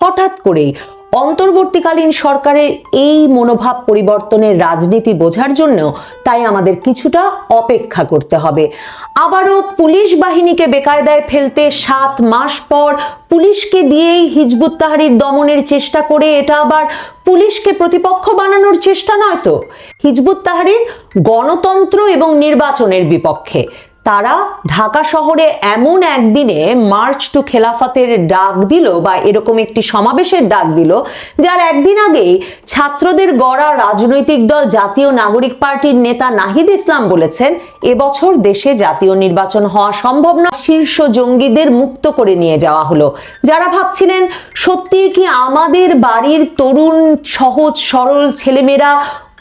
হঠাৎ করেই অন্তর্বর্তীকালীন সরকারের এই মনোভাব পরিবর্তনের রাজনীতি বোঝার জন্য তাই আমাদের কিছুটা অপেক্ষা করতে হবে। আবারও পুলিশ বাহিনীকে বেকায়দায় ফেলতে সাত মাস পর পুলিশকে দিয়েই হিজবুত তাহারির দমনের চেষ্টা করে এটা আবার পুলিশকে প্রতিপক্ষ বানানোর চেষ্টা নয় তো? হিজবুত তাহারির গণতন্ত্র এবং নির্বাচনের বিপক্ষে। তারা ঢাকা শহরে এমন একদিনে মার্চ টু খেলাফতের ডাক দিল বা এরকম একটি সমাবেশের ডাক দিল, যার একদিন আগেই ছাত্রদের গড়া রাজনৈতিক দল জাতীয় নাগরিক পার্টির নেতা নাহিদ ইসলাম বলেছেন, এবছর দেশে জাতীয় নির্বাচন হওয়া সম্ভব না শীর্ষ জঙ্গিদের মুক্ত করে নিয়ে যাওয়া হলো। যারা ভাবছিলেন সত্যি কি আমাদের বাড়ির তরুণ, সহজ, সরল ছেলেমেয়েরা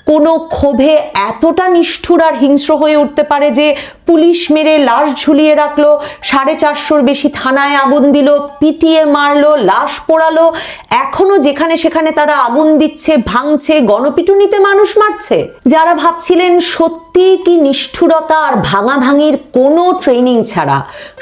কোনো ক্ষোভে এতটা নিষ্ঠুর আর হিংস্র হয়ে উঠতে পারে যে পুলিশ মেরে লাশ ঝুলিয়ে রাখল, সাড়ে চারশোর বেশি থানায় আগুন দিল, পিটিয়ে মারলো, লাশ পোড়ালো, এখনও যেখানে সেখানে তারা আগুন দিচ্ছে, ভাঙছে, গণপিটুনিতে মানুষ মারছে। যারা ভাবছিলেন সত্যি কি নিষ্ঠুরতা আর ভাঙাভাঙির কোনো ট্রেনিং ছাড়া,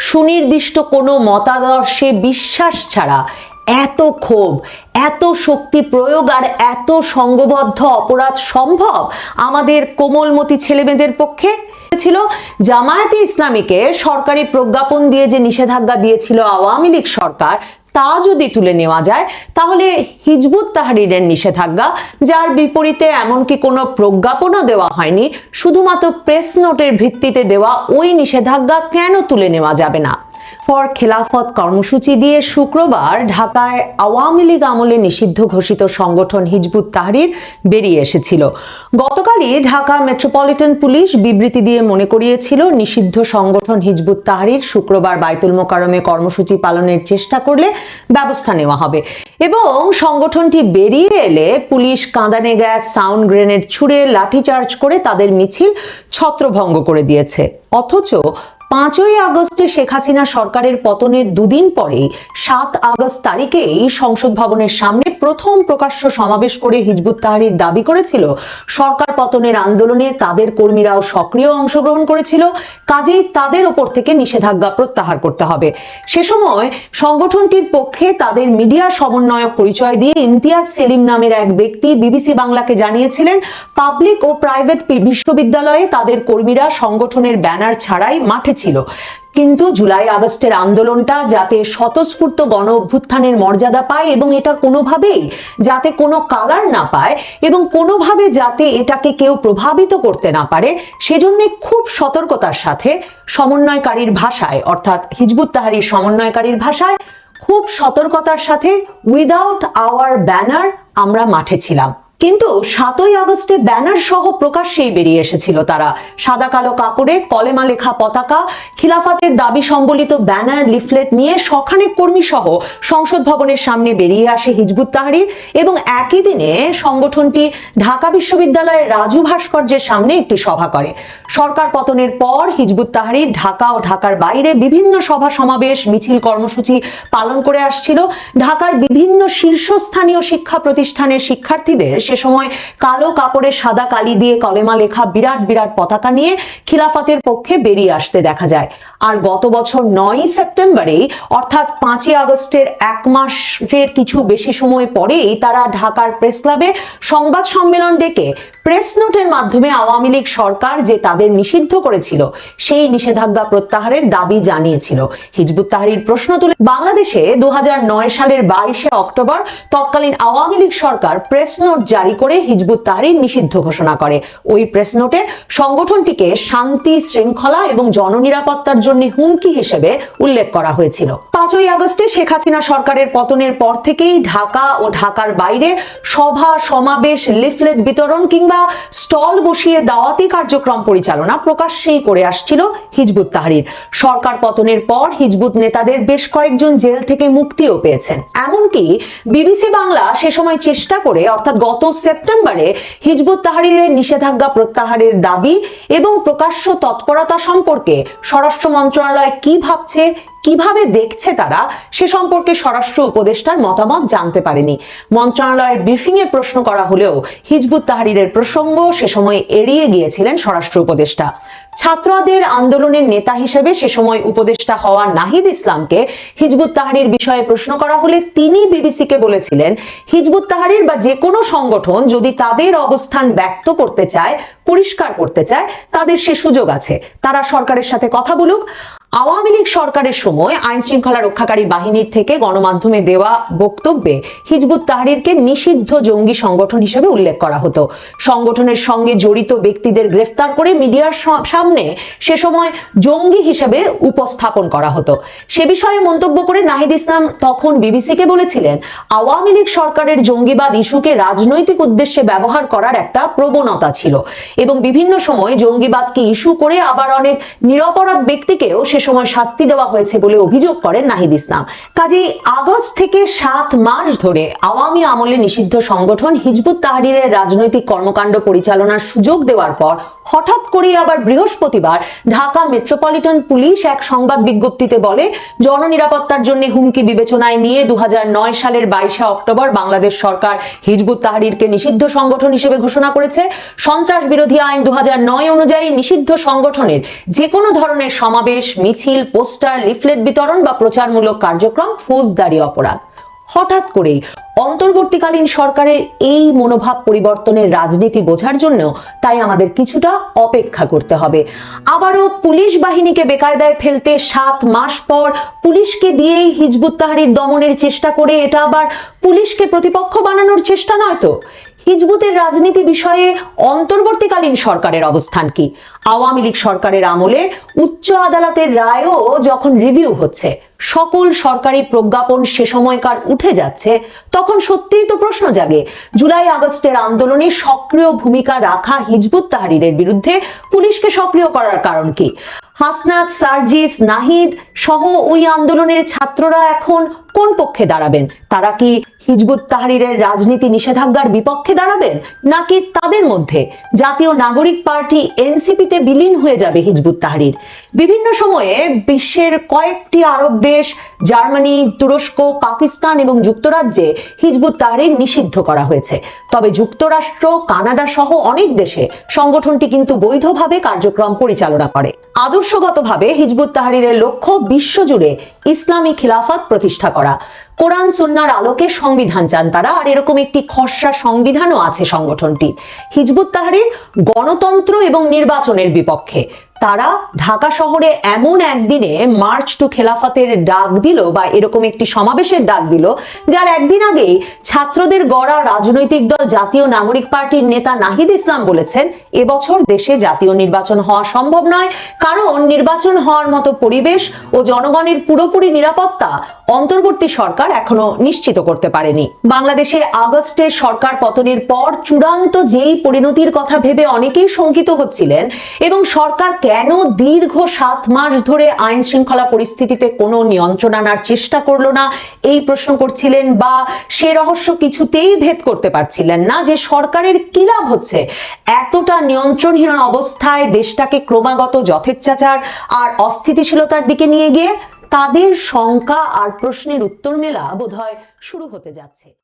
সুনির্দিষ্ট কোনো মতাদর্শে বিশ্বাস ছাড়া এত ক্ষোভ, এত শক্তি প্রয়োগ আর এত সঙ্গবদ্ধ অপরাধ সম্ভব আমাদের কোমলমতি ছেলেমেয়েদের পক্ষে? ছিল জামায়াতে ইসলামীকে সরকারি প্রজ্ঞাপন দিয়ে যে নিষেধাজ্ঞা দিয়েছিল আওয়ামী লীগ সরকার, তা যদি তুলে নেওয়া যায়, তাহলে হিজবুত তাহারিরের নিষেধাজ্ঞা, যার বিপরীতে এমনকি কোনো প্রজ্ঞাপনও দেওয়া হয়নি, শুধুমাত্র প্রেস নোটের ভিত্তিতে দেওয়া ওই নিষেধাজ্ঞা কেন তুলে নেওয়া যাবে না? ফর খেলাফত কর্মসূচি দিয়ে শুক্রবার ঢাকায় আওয়ামী লীগ আমলে নিষিদ্ধ ঘোষিত সংগঠন হিজবুত তাহরির বেরিয়ে এসেছিল। গতকালই ঢাকা মেট্রোপলিটন পুলিশ বিবৃতি দিয়ে মনে করিয়েছিল, নিষিদ্ধ সংগঠন হিজবুত তাহরির শুক্রবার বাইতুল মোকারমে কর্মসূচি পালনের চেষ্টা করলে ব্যবস্থা নেওয়া হবে এবং সংগঠনটি বেরিয়ে এলে পুলিশ কাঁদানে গ্যাস, সাউন্ড গ্রেনেড ছুড়ে লাঠিচার্জ করে তাদের মিছিল ছত্রভঙ্গ করে দিয়েছে। অথচ পাঁচই আগস্টে শেখ হাসিনা সরকারের পতনের দুদিন পরে সাত আগস্ট তারিখেই সংসদ ভবনের সামনে প্রথম প্রকাশ্য সমাবেশ করে হিজবুত তাহারির দাবি করেছিল, সরকার পতনের আন্দোলনে তাদের কর্মীরাও সক্রিয় অংশগ্রহণ করেছিল, কাজেই তাদের ওপর থেকে নিষেধাজ্ঞা প্রত্যাহার করতে হবে। সে সময় সংগঠনটির পক্ষে তাদের মিডিয়া সমন্বয়ক পরিচয় দিয়ে ইমতিয়াজ সেলিম নামের এক ব্যক্তি বিবিসি বাংলাকে জানিয়েছিলেন, পাবলিক ও প্রাইভেট বিশ্ববিদ্যালয়ে তাদের কর্মীরা সংগঠনের ব্যানার ছাড়াই মাঠে ছিল। কিন্তু জুলাই আগস্টের আন্দোলনটা যাতে স্বতঃস্ফূর্ত গণ অভ্যুত্থানের মর্যাদা পায় এবং এটা কোনোভাবেই যাতে কোনো কালার না পায় এবং কোনোভাবে যাতে এটাকে কেউ প্রভাবিত করতে না পারে, সেজন্য খুব সতর্কতার সাথে সমন্বয়কারীর ভাষায়, অর্থাৎ হিজবুত তাহারির সমন্বয়কারীর ভাষায় খুব সতর্কতার সাথে উইদাউট আওয়ার ব্যানার আমরা মাঠে ছিলাম। কিন্তু সাতই আগস্টে ব্যানার সহ প্রকাশ্যেই বেরিয়ে এসেছিল তারা। সাদা কালো কাপড়ে কলেমা লেখা পতাকা, খিলাফাতের দাবি সম্বলিত ব্যানার, লিফলেট নিয়ে শখানেক কর্মী সহ সংসদ ভবনের সামনে বেরিয়ে আসে হিজবুত তাহরির এবং একই দিনে সংগঠনটি ঢাকা বিশ্ববিদ্যালয়ের রাজু ভাস্কর্যের সামনে একটি সভা করে। সরকার পতনের পর হিজবুত তাহরির ঢাকা ও ঢাকার বাইরে বিভিন্ন সভা সমাবেশ, মিছিল, কর্মসূচি পালন করে আসছিল। ঢাকার বিভিন্ন শীর্ষস্থানীয় শিক্ষা প্রতিষ্ঠানের শিক্ষার্থীদের সে সময় কালো কাপড়ে সাদা কালি দিয়ে কলেমা লেখা বিরাট বিরাট পতাকা নিয়ে খিলাফতের পক্ষে বেরিয়ে আসতে দেখা যায়। আর গত বছর নয়ই সেপ্টেম্বরেই অর্থাৎ পাঁচই আগস্টের এক মাসের কিছু বেশি সময় পরেই তারা ঢাকার প্রেস ক্লাবে সংবাদ সম্মেলন ডেকে প্রেস নোটের মাধ্যমে আওয়ামী লীগ সরকার যে তাদের নিষিদ্ধ করেছিল, সেই নিষেধাজ্ঞা প্রত্যাহারের দাবি জানিয়েছিল। হিজবুত তাহরির প্রশ্ন তুলে, বাংলাদেশে দু হাজার নয় সালের বাইশে অক্টোবর তৎকালীন আওয়ামী লীগ সরকার প্রেস নোট জারি করে হিজবুত তাহরির নিষিদ্ধ ঘোষণা করে। ওই প্রেস নোটে সংগঠনটিকে শান্তি, শৃঙ্খলা এবং জননিরাপত্তার জন্য হুমকি হিসেবে উল্লেখ করা হয়েছিল। পাঁচই আগস্টে শেখ হাসিনা সরকারের পতনের পর থেকেই ঢাকা ও ঢাকার বাইরে সভা, সমাবেশ, লিফলেট বিতরণ কিংবা স্টল বসিয়ে দাওয়াতি কার্যক্রম পরিচালনা প্রকাশ্যেই করে আসছিল হিজবুত তাহরির। সরকার পতনের পর হিজবুত নেতাদের বেশ কয়েকজন জেল থেকে মুক্তিও পেয়েছেন। এমনকি বিবিসি বাংলা সে সময় চেষ্টা করে, অর্থাৎ গত সেপ্টেম্বরে হিজবুত তাহরিরের নিষেধাজ্ঞা প্রত্যাহারের দাবি এবং প্রকাশ্য তৎপরতা সম্পর্কে স্বরাষ্ট্র মন্ত্রণালয় কি ভাবছে? কীভাবে দেখছে তারা, সে সম্পর্কে স্বরাষ্ট্র উপদেষ্টার মতামত জানতে পারেনি। মন্ত্রণালয়ের ব্রিফিং এ প্রশ্ন করা হলেও হিজবুত তাহারিরের প্রসঙ্গ সে সময় এড়িয়ে গিয়েছিলেন স্বরাষ্ট্র উপদেষ্টা। ছাত্রদের আন্দোলনের নেতা হিসেবে সে সময় উপদেষ্টা হওয়া নাহিদ ইসলামকে হিজবুত তাহারির বিষয়ে প্রশ্ন করা হলে তিনি বিবিসিকে বলেছিলেন, হিজবুত তাহারির বা যে কোনো সংগঠন যদি তাদের অবস্থান ব্যক্ত করতে চায়, পরিষ্কার করতে চায়, তাদের সে সুযোগ আছে। তারা সরকারের সাথে কথা বলুক। আওয়ামী লীগ সরকারের সময় আইন শৃঙ্খলা রক্ষাকারী বাহিনীর থেকে গণমাধ্যমে দেওয়া বক্তব্যে হিজবুত তাহরিরকে নিষিদ্ধ জঙ্গি সংগঠন হিসেবে উল্লেখ করা হতো। সংগঠনের সঙ্গে জড়িত ব্যক্তিদের গ্রেফতার করে মিডিয়ার সামনে সে সময় জঙ্গি হিসেবে উপস্থাপন করা হতো। সে বিষয়ে মন্তব্য করে নাহিদ ইসলাম তখন বিবিসিকে বলেছিলেন, আওয়ামী লীগ সরকারের জঙ্গিবাদ ইস্যুকে রাজনৈতিক উদ্দেশ্যে ব্যবহার করার একটা প্রবণতা ছিল এবং বিভিন্ন সময় জঙ্গিবাদকে ইস্যু করে আবার অনেক নিরপরাধ ব্যক্তিকেও সে সময় শাস্তি দেওয়া হয়েছে বলে অভিযোগ করেন নাহিদ ইসলাম। কাজেই আগস্ট থেকে সাত মাস ধরে আওয়ামী আমলে নিষিদ্ধ সংগঠন হিজবুত তাহরিরের রাজনৈতিক কর্মকাণ্ড পরিচালনার সুযোগ দেওয়ার পর হঠাৎ করে আবার বৃহস্পতিবার ঢাকা মেট্রোপলিটন পুলিশ এক সংবাদ বিজ্ঞপ্তিতে বলে, জননিরাপত্তার জন্য হুমকি বিবেচনায় নিয়ে দু হাজার নয় সালের বাইশে অক্টোবর বাংলাদেশ সরকার হিজবুত তাহরিরকে নিষিদ্ধ সংগঠন হিসেবে ঘোষণা করেছে। সন্ত্রাস বিরোধী আইন দু হাজার নয় অনুযায়ী নিষিদ্ধ সংগঠনের যে কোনো ধরনের সমাবেশ মিছিল পোস্টার লিফলেট বিতরণ বা প্রচারমূলক কার্যক্রম ফৌজদারি অপরাধ। হঠাৎ করেই অন্তর্বর্তীকালীন সরকারের এই মনোভাব পরিবর্তনের রাজনীতি বোঝার জন্য তাই আমাদের কিছুটা অপেক্ষা করতে হবে। আবারও পুলিশ বাহিনীকে বেকায়দায় ফেলতে সাত মাস পর পুলিশকে দিয়েই হিজবুত তাহারির দমনের চেষ্টা করে এটা আবার পুলিশকে প্রতিপক্ষ বানানোর চেষ্টা নয় তো? হিজবুতের রাজনীতি বিষয়ে অন্তর্বর্তীকালীন সরকারের অবস্থান কি? আওয়ামী লীগ সরকারের আমলে উচ্চ আদালতের রায়ও যখন রিভিউ হচ্ছে, সকল সরকারি প্রজ্ঞাপন সে সময়কার উঠে যাচ্ছে তখন সত্যিই তো প্রশ্ন জাগে। জুলাই আগস্টের আন্দোলনে সক্রিয় ভূমিকা রাখা হিজবুত তাহরিরের বিরুদ্ধে পুলিশকে সক্রিয় করার কারণ কি? হাসনাত, সার্জিস, নাহিদ সহ ওই আন্দোলনের ছাত্ররা এখন কোন পক্ষে দাঁড়াবেন? তারা কি হিজবুত তাহরিরের রাজনীতি নিষেধাজ্ঞার বিপক্ষে দাঁড়াবেন? নাকি তাদের মধ্যে জাতীয় নাগরিক পার্টি এনসিপিতে বিলীন হয়ে যাবে হিজবুত তাহরির? বিভিন্ন সময়ে বিশ্বের কয়েকটি আরব দেশ, জার্মানি, তুরস্ক, পাকিস্তান এবং যুক্তরাজ্যে হিজবুত তাহরির নিষিদ্ধ করা হয়েছে। তবে যুক্তরাষ্ট্র, কানাডা সহ অনেক দেশে সংগঠনটি কিন্তু বৈধভাবে কার্যক্রম পরিচালনা করে। আদর্শগতভাবে হিজবুত তাহরিরের লক্ষ্য বিশ্বজুড়ে ইসলামী খিলাফত প্রতিষ্ঠা করা। কোরআন সুন্নার আলোকে সংবিধান চান তারা, আর এরকম একটি খসড়া সংবিধানও আছে সংগঠনটি হিজবুত তাহরির গণতন্ত্র এবং নির্বাচনের বিপক্ষে। তারা ঢাকা শহরে এমন একদিনে মার্চ টু খেলাফতের ডাক দিল বা এরকম একটি সমাবেশের ডাক দিল, যার একদিন আগেই ছাত্রদের গড়া রাজনৈতিক দল জাতীয় নাগরিক পার্টির নেতা নাহিদ ইসলাম বলেছেন, এবছর দেশে জাতীয় নির্বাচন হওয়া সম্ভব নয়, কারণ নির্বাচন হওয়ার মতো পরিবেশ ও জনগণের পুরোপুরি নিরাপত্তা অন্তর্বর্তী সরকার এখনও নিশ্চিত করতে পারেনি। বাংলাদেশে আগস্টে সরকার পতনের পর চূড়ান্ত যেই পরিণতির কথা ভেবে অনেকেই শঙ্কিত হচ্ছিলেন এবং সরকার কেন দীর্ঘ সাত মাস ধরে আইন শৃঙ্খলা পরিস্থিতিতে কোনো নিয়ন্ত্রণ আনার চেষ্টা করল না? এই প্রশ্ন করছিলেন বা সে রহস্য কিছুতেই ভেদ করতে পারছিলেন না যে সরকারের কি লাভ হচ্ছে? এতটা নিয়ন্ত্রণহীন অবস্থায় দেশটাকে ক্রমাগত যথেচ্ছাচার আর অস্থিতিশীলতার দিকে নিয়ে গিয়ে তাদের শঙ্কা আর প্রশ্নের উত্তর মেলা বোধহয় শুরু হতে যাচ্ছে।